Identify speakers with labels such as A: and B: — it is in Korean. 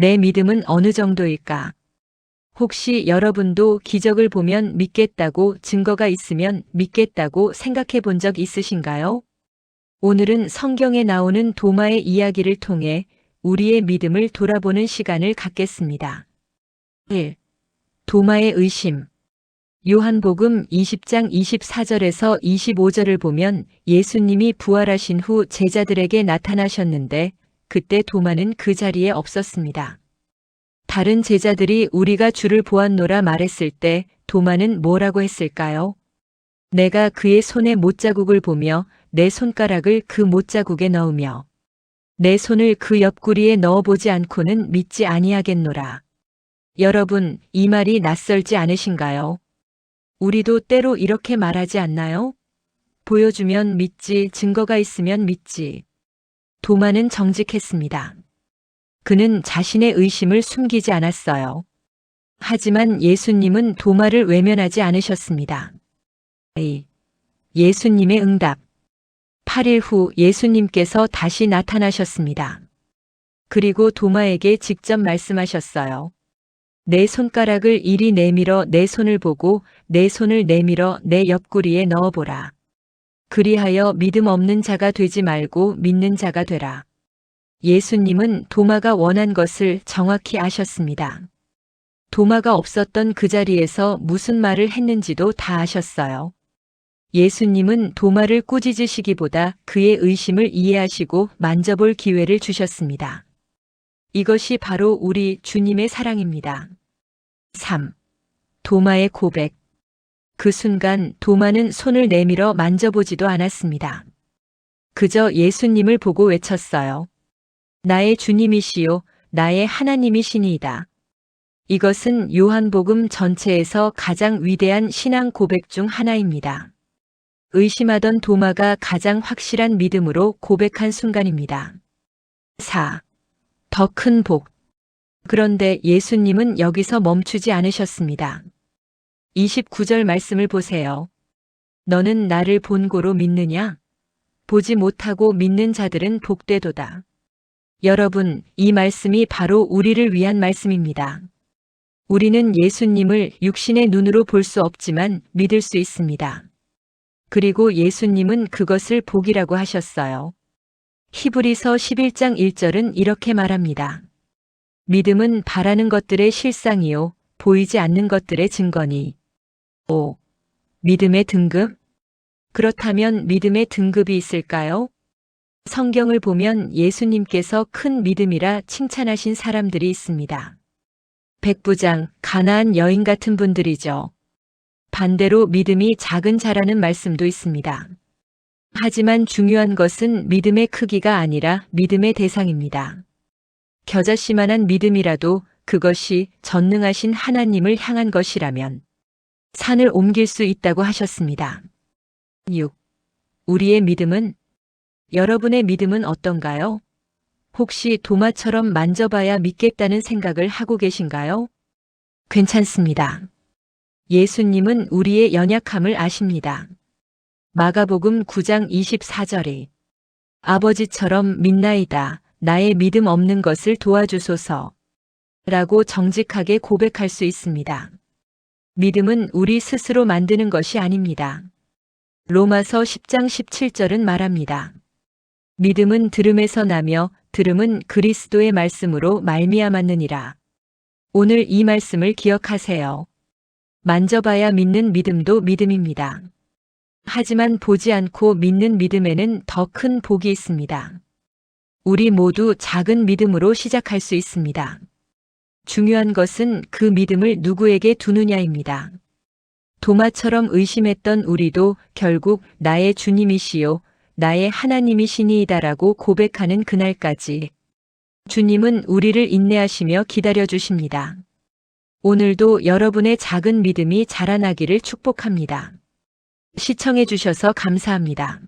A: 내 믿음은 어느 정도일까? 혹시 여러분도 기적을 보면 믿겠다고 증거가 있으면 믿겠다고 생각해 본 적 있으신가요? 오늘은 성경에 나오는 도마의 이야기를 통해 우리의 믿음을 돌아보는 시간을 갖겠습니다. 1. 도마의 의심. 요한복음 20장 24절에서 25절을 보면 예수님이 부활하신 후 제자들에게 나타나셨는데 그때 도마는 그 자리에 없었습니다. 다른 제자들이 우리가 주를 보았노라 말했을 때 도마는 뭐라고 했을까요? 내가 그의 손에 못자국을 보며 내 손가락을 그 못자국에 넣으며 내 손을 그 옆구리에 넣어보지 않고는 믿지 아니하겠노라. 여러분, 이 말이 낯설지 않으신가요? 우리도 때로 이렇게 말하지 않나요? 보여주면 믿지, 증거가 있으면 믿지. 도마는 정직했습니다. 그는 자신의 의심을 숨기지 않았어요. 하지만 예수님은 도마를 외면하지 않으셨습니다. A. 예수님의 응답. 8일 후 예수님께서 다시 나타나셨습니다. 그리고 도마에게 직접 말씀하셨어요. 내 손가락을 이리 내밀어 내 손을 보고 내 손을 내밀어 내 옆구리에 넣어보라. 그리하여 믿음 없는 자가 되지 말고 믿는 자가 되라. 예수님은 도마가 원한 것을 정확히 아셨습니다. 도마가 없었던 그 자리에서 무슨 말을 했는지도 다 아셨어요. 예수님은 도마를 꾸짖으시기보다 그의 의심을 이해하시고 만져볼 기회를 주셨습니다. 이것이 바로 우리 주님의 사랑입니다. 3. 도마의 고백. 그 순간 도마는 손을 내밀어 만져보지도 않았습니다. 그저 예수님을 보고 외쳤어요. 나의 주님이시요, 나의 하나님이시니이다. 이것은 요한복음 전체에서 가장 위대한 신앙 고백 중 하나입니다. 의심하던 도마가 가장 확실한 믿음으로 고백한 순간입니다. 4. 더 큰 복. 그런데 예수님은 여기서 멈추지 않으셨습니다. 29절 말씀을 보세요. 너는 나를 본고로 믿느냐? 보지 못하고 믿는 자들은 복되도다. 여러분, 이 말씀이 바로 우리를 위한 말씀입니다. 우리는 예수님을 육신의 눈으로 볼 수 없지만 믿을 수 있습니다. 그리고 예수님은 그것을 복이라고 하셨어요. 히브리서 11장 1절은 이렇게 말합니다. 믿음은 바라는 것들의 실상이요, 보이지 않는 것들의 증거니. 5. 믿음의 등급? 그렇다면 믿음의 등급이 있을까요? 성경을 보면 예수님께서 큰 믿음이라 칭찬하신 사람들이 있습니다. 백부장, 가나안 여인 같은 분들이죠. 반대로 믿음이 작은 자라는 말씀도 있습니다. 하지만 중요한 것은 믿음의 크기가 아니라 믿음의 대상입니다. 겨자씨만한 믿음이라도 그것이 전능하신 하나님을 향한 것이라면 산을 옮길 수 있다고 하셨습니다. 6. 우리의 믿음은 여러분의 믿음은 어떤가요? 혹시 도마처럼 만져봐야 믿겠다는 생각을 하고 계신가요? 괜찮습니다. 예수님은 우리의 연약함을 아십니다. 마가복음 9장 24절에 아버지처럼 믿나이다. 나의 믿음 없는 것을 도와주소서. 라고 정직하게 고백할 수 있습니다. 믿음은 우리 스스로 만드는 것이 아닙니다. 로마서 10장 17절은 말합니다. 믿음은 들음에서 나며 들음은 그리스도의 말씀으로 말미암았느니라. 오늘 이 말씀을 기억하세요. 만져봐야 믿는 믿음도 믿음입니다. 하지만 보지 않고 믿는 믿음에는 더 큰 복이 있습니다. 우리 모두 작은 믿음으로 시작할 수 있습니다. 중요한 것은 그 믿음을 누구에게 두느냐입니다. 도마처럼 의심했던 우리도 결국 나의 주님이시요, 나의 하나님이시니이다라고 고백하는 그날까지 주님은 우리를 인내하시며 기다려 주십니다. 오늘도 여러분의 작은 믿음이 자라나기를 축복합니다. 시청해 주셔서 감사합니다.